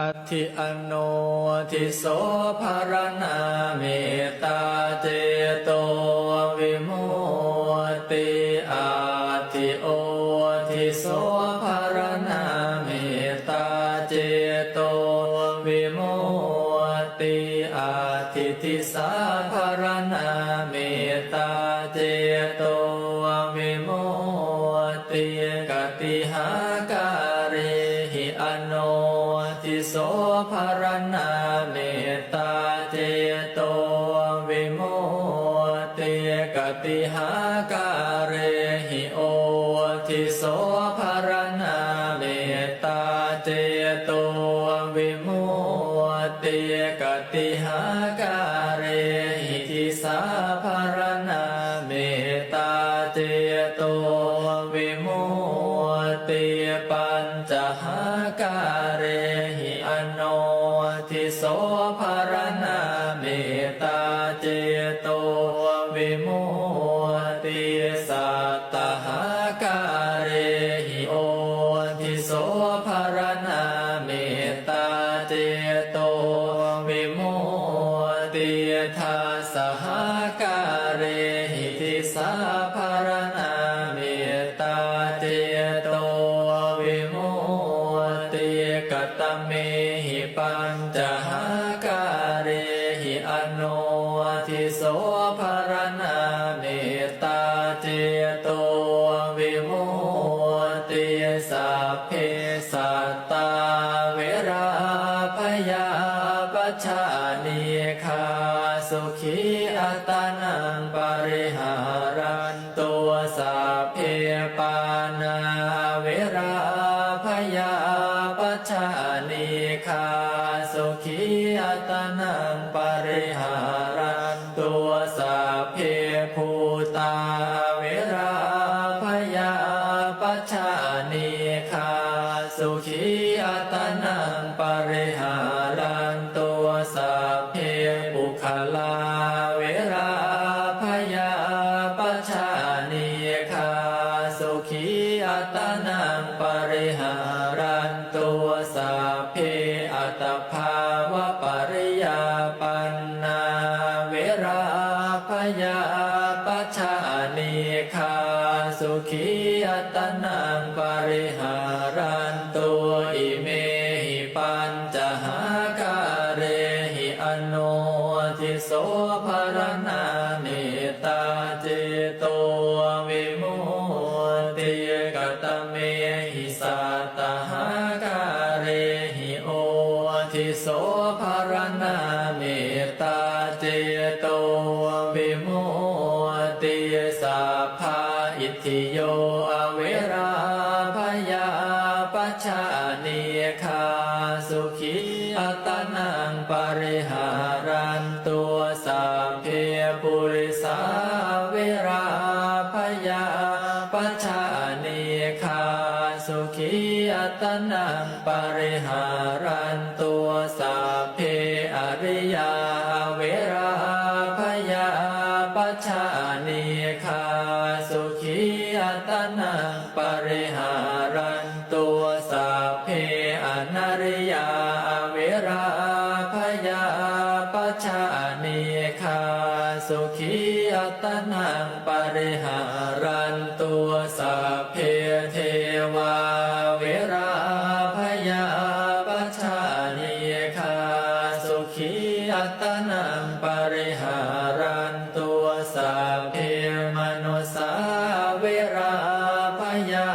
อัติอโนทิโสภารณาเมตตาเจโตวิโมติอาทิโอทิโสภารณาเมตตาเจโตวิโมติอาทิติสาภารณาเมตตาเจโตวิโมตติกติหาการิหิอโน ทิโสภรณาเมตตาเจโตวิโมติกติหาการิหิโอทิโสภรณาเมตตาเจโตวิโมติกติหาการิหิทิสาภรณาเมตตาเจโตวิโมติปัญจหาการิ สัพเพปานาเวราพยาปัจจานิคาสุขีอัตนังปริหารันตัวสัพเพภูตา ยาปัจจานิคาสุขีอัตนังปริหารันตัวอิเมหิปัญจหาการหิอโนทิโสภรณาเมตตาเจโตวิมุติกตเมหิสัตตหาการหิโอทิโสภรณาเมตตาเจโต นตัวสัพเพปุริสาเวราพยาปัจจานิคาสุขีอัตนังปริหารันตัวสัพเพอริยา สุขีอัตนังปริหารันตัวสัพเพเทวาเวราพยาปัจจานิคาสุขีอัตนังปริหารันตัวสัพเพมนุสาเวราพยา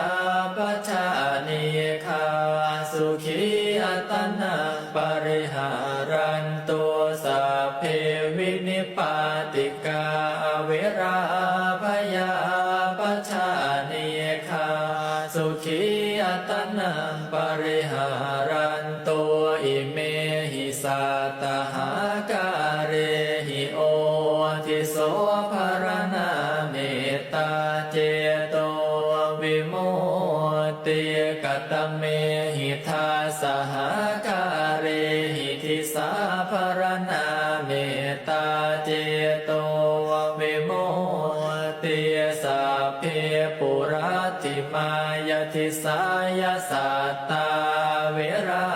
ปัจจานิคาสุขีอัตนังปริหา ทาสหาการิหิทิสาภรณาเมตตาเจโตวิมุตติสัพเพปุราติมายทิสายสัตตาเวรา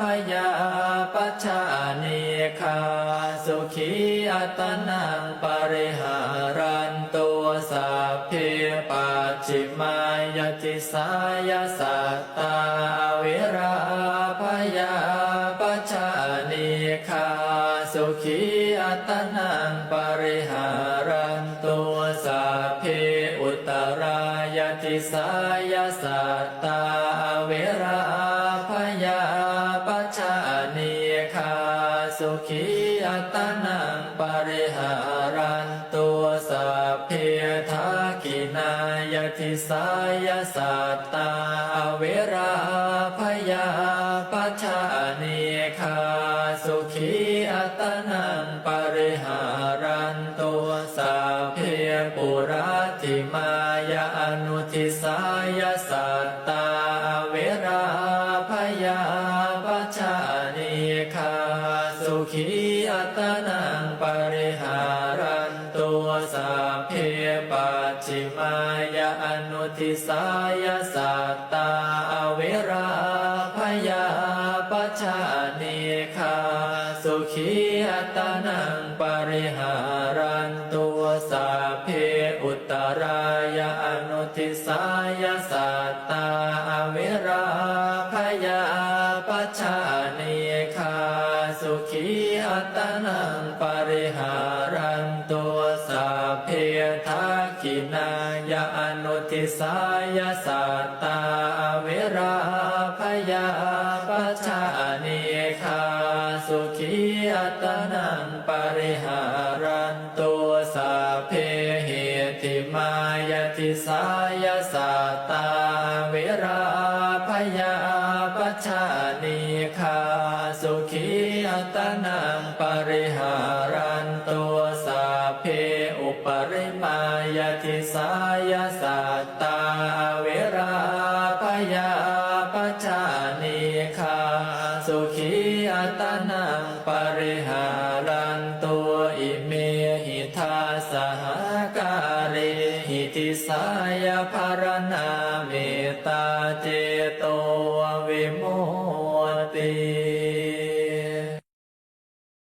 พยาปชานิคาสุขีอัตนังปริหารันตัวสัพเพปัจฉิมายติสายสัตตา ยสัตตาเวราพยาปชานิคาสุขีอัตนังปริหารันตัวสัพเพทากินายทิสายสัตตาเวราพยา อนุทิสายสัตตาเวราพยาปชานิคาสุขีอัตนังปริหารันตัวสัพเพปัจฉิมายาอนุทิสายสัตตา อุตรายาอนุทิสายสัตตาเวราพยาปัชานิคาสุขีอัตนังปริหารันตัวสัพเพทักขินายาอนุทิสายสัตตาเวราพยาปัชานิคาสุขีอัตนังปริหารันตัวสัพเพ สายสัตาเวราพยาปชานิคาสุขีอัตนังปริหารันตัวสัพเพอุปริมายติสายสัตาเวราพยาปชานิคาสุขีอัตนังปริหารันตัวอิเม หิ